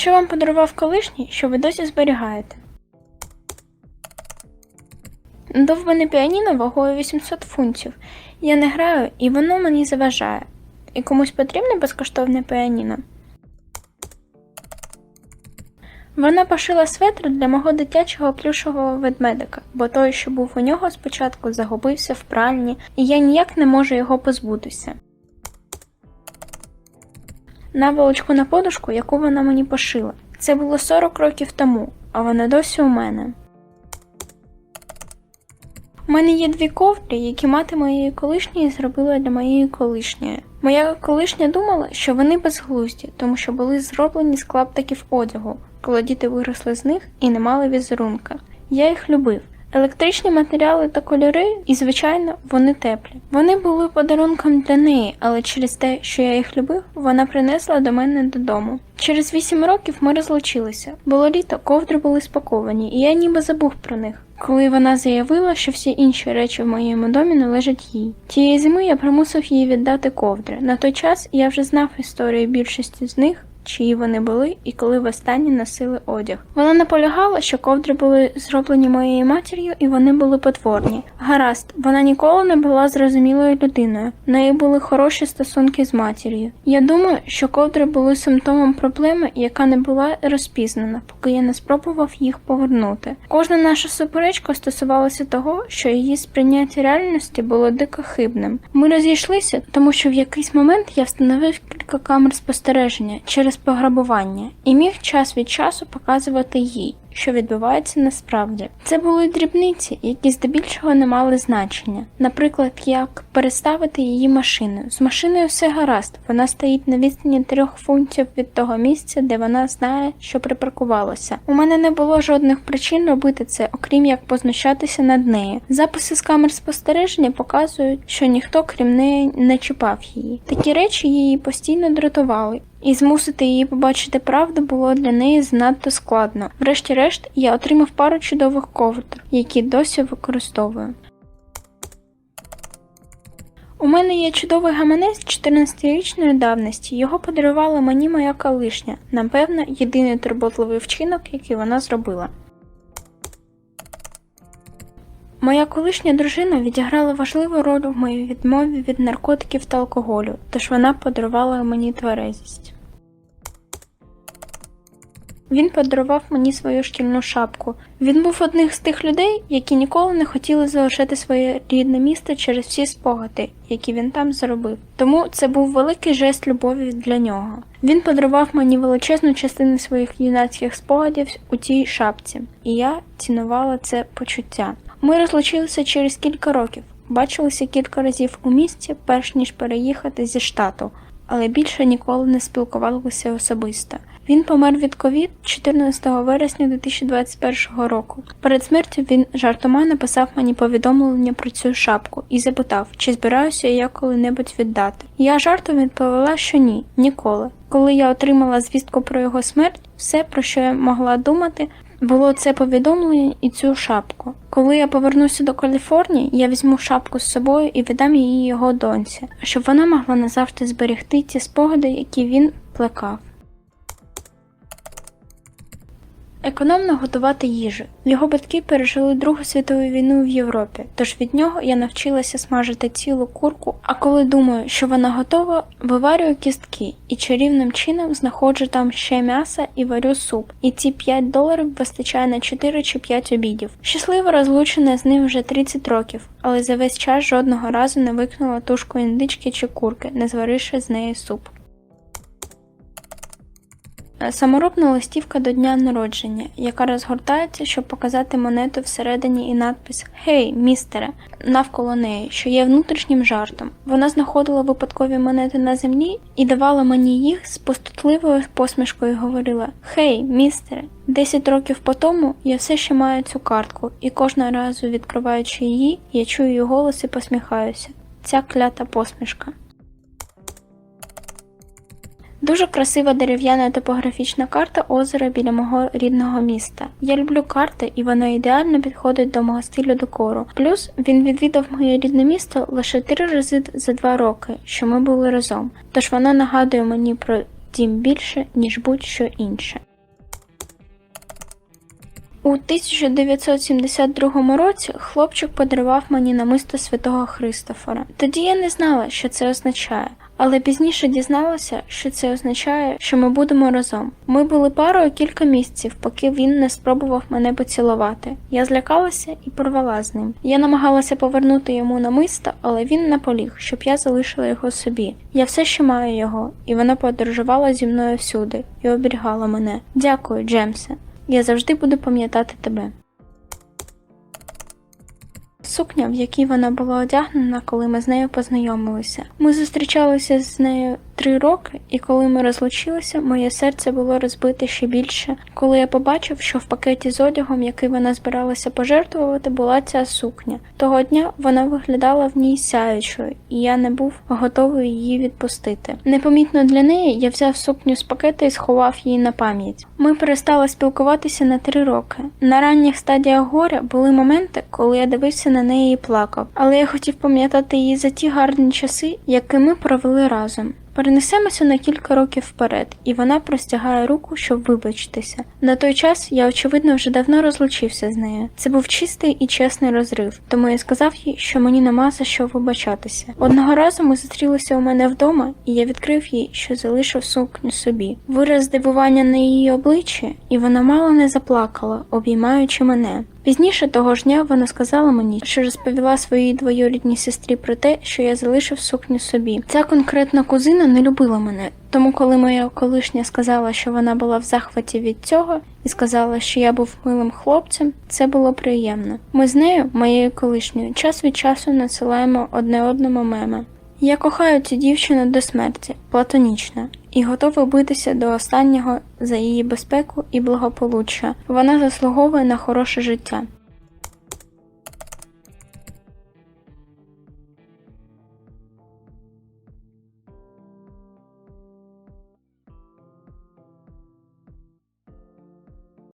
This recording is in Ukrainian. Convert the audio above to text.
Що вам подарував колишній, що ви досі зберігаєте? Довбане піаніно вагою 800 фунтів. Я не граю, і воно мені заважає. І комусь потрібне безкоштовне піаніно? Вона пошила светр для мого дитячого плюшового ведмедика, бо той, що був у нього спочатку, загубився в пральні, і я ніяк не можу його позбутися. Наволочку на подушку, яку вона мені пошила. Це було 40 років тому, а вона досі у мене. У мене є дві ковдрі, які мати моєї колишньої зробила для моєї колишньої. Моя колишня думала, що вони безглузді, тому що були зроблені з клаптиків одягу, коли діти виросли з них і не мали візерунка. Я їх любив. Електричні матеріали та кольори, і, звичайно, вони теплі. Вони були подарунком для неї, але через те, що я їх любив, вона принесла до мене додому. Через вісім років ми розлучилися. Було літо, ковдри були спаковані, і я ніби забув про них. Коли вона заявила, що всі інші речі в моєму домі належать їй. Тієї зими я примусив її віддати ковдри. На той час я вже знав історію більшості з них, чиї вони були і коли востаннє носили одяг. Вона наполягала, що ковдри були зроблені моєю матір'ю і вони були потворні. Гаразд, вона ніколи не була зрозумілою людиною. В неї були хороші стосунки з матір'ю. Я думаю, що ковдри були симптомом проблеми, яка не була розпізнана, поки я не спробував їх повернути. Кожна наша суперечка стосувалася того, що її сприйняття реальності було дико хибним. Ми розійшлися, тому що в якийсь момент я встановив кілька камер спостереження через пограбування і міг час від часу показувати їй, що відбувається насправді. Це були дрібниці, які здебільшого не мали значення. Наприклад, як переставити її машину. З машиною все гаразд, вона стоїть на відстані трьох фунтів від того місця, де вона знає, що припаркувалося. У мене не було жодних причин робити це, окрім як познущатися над нею. Записи з камер спостереження показують, що ніхто крім неї не чіпав її. Такі речі її постійно дратували. І змусити її побачити правду було для неї занадто складно. Врешті-решт, я отримав пару чудових ковдр, які досі використовую. У мене є чудовий гаманець 14-річної давності. Його подарувала мені моя колишня. Напевно, єдиний турботливий вчинок, який вона зробила. Моя колишня дружина відіграла важливу роль в моїй відмові від наркотиків та алкоголю, тож вона подарувала мені тверезість. Він подарував мені свою шкільну шапку. Він був одним з тих людей, які ніколи не хотіли залишити своє рідне місто через всі спогади, які він там зробив. Тому це був великий жест любові для нього. Він подарував мені величезну частину своїх юнацьких спогадів у цій шапці, і я цінувала це почуття. Ми розлучилися через кілька років, бачилися кілька разів у місті, перш ніж переїхати зі штату, але більше ніколи не спілкувалися особисто. Він помер від ковід 14 вересня 2021 року. Перед смертю він жартома написав мені повідомлення про цю шапку і запитав, чи збираюся я коли-небудь віддати. Я жартом відповіла, що ні, ніколи. Коли я отримала звістку про його смерть, все, про що я могла думати, було це повідомлення і цю шапку. Коли я повернуся до Каліфорнії, я візьму шапку з собою і віддам її його доньці, щоб вона могла назавжди зберегти ті спогади, які він плекав. Економно готувати їжу. Його батьки пережили Другу світову війну в Європі, тож від нього я навчилася смажити цілу курку, а коли думаю, що вона готова, виварюю кістки і чарівним чином знаходжу там ще м'яса і варю суп. І ці 5 доларів вистачає на 4 чи 5 обідів. Щасливо розлучена з ним вже 30 років, але за весь час жодного разу не викинула тушку індички чи курки, не зваривши з неї суп. Саморобна листівка до дня народження, яка розгортається, щоб показати монету всередині і надпис Гей, містере навколо неї, що є внутрішнім жартом. Вона знаходила випадкові монети на землі і давала мені їх з пустотливою посмішкою. Говорила: Хей, містере, десять років по тому я все ще маю цю картку, і кожного разу, відкриваючи її, я чую її голос і посміхаюся. Ця клята посмішка. Дуже красива дерев'яна топографічна карта озера біля мого рідного міста. Я люблю карти, і вона ідеально підходить до мого стилю декору. Плюс він відвідав моє рідне місто лише три рази за два роки, що ми були разом. Тож вона нагадує мені про дім більше, ніж будь-що інше. У 1972 році хлопчик подарував мені намисто святого Христофора. Тоді я не знала, що це означає, але пізніше дізналася, що це означає, що ми будемо разом. Ми були парою кілька місяців, поки він не спробував мене поцілувати. Я злякалася і порвала з ним. Я намагалася повернути йому намисто, але він наполіг, щоб я залишила його собі. Я все ще маю його, і вона подорожувала зі мною всюди і оберігала мене. Дякую, Джемсе. Я завжди буду пам'ятати тебе. Сукня, в якій вона була одягнена, коли ми з нею познайомилися. Ми зустрічалися з нею три роки, і коли ми розлучилися, моє серце було розбите ще більше, коли я побачив, що в пакеті з одягом, який вона збиралася пожертвувати, була ця сукня. Того дня вона виглядала в ній сяючою, і я не був готовий її відпустити. Непомітно для неї я взяв сукню з пакета і сховав її на пам'ять. Ми перестали спілкуватися на три роки. На ранніх стадіях горя були моменти, коли я дивився на неї і плакав, але я хотів пам'ятати її за ті гарні часи, які ми провели разом. Перенесемося на кілька років вперед, і вона простягає руку, щоб вибачитися. На той час я, очевидно, вже давно розлучився з нею. Це був чистий і чесний розрив, тому я сказав їй, що мені нема за що вибачатися. Одного разу ми зустрілися у мене вдома, і я відкрив їй, що залишив сукню собі. Вираз здивування на її обличчі, і вона мало не заплакала, обіймаючи мене. Пізніше того ж дня вона сказала мені, що розповіла своїй двоюрідній сестрі про те, що я залишив сукню собі. Ця конкретна кузина не любила мене, тому коли моя колишня сказала, що вона була в захваті від цього, і сказала, що я був милим хлопцем, це було приємно. Ми з нею, моєю колишньою, час від часу надсилаємо одне одному меми. Я кохаю цю дівчину до смерті, платонічно, і готова битися до останнього за її безпеку і благополуччя. Вона заслуговує на хороше життя.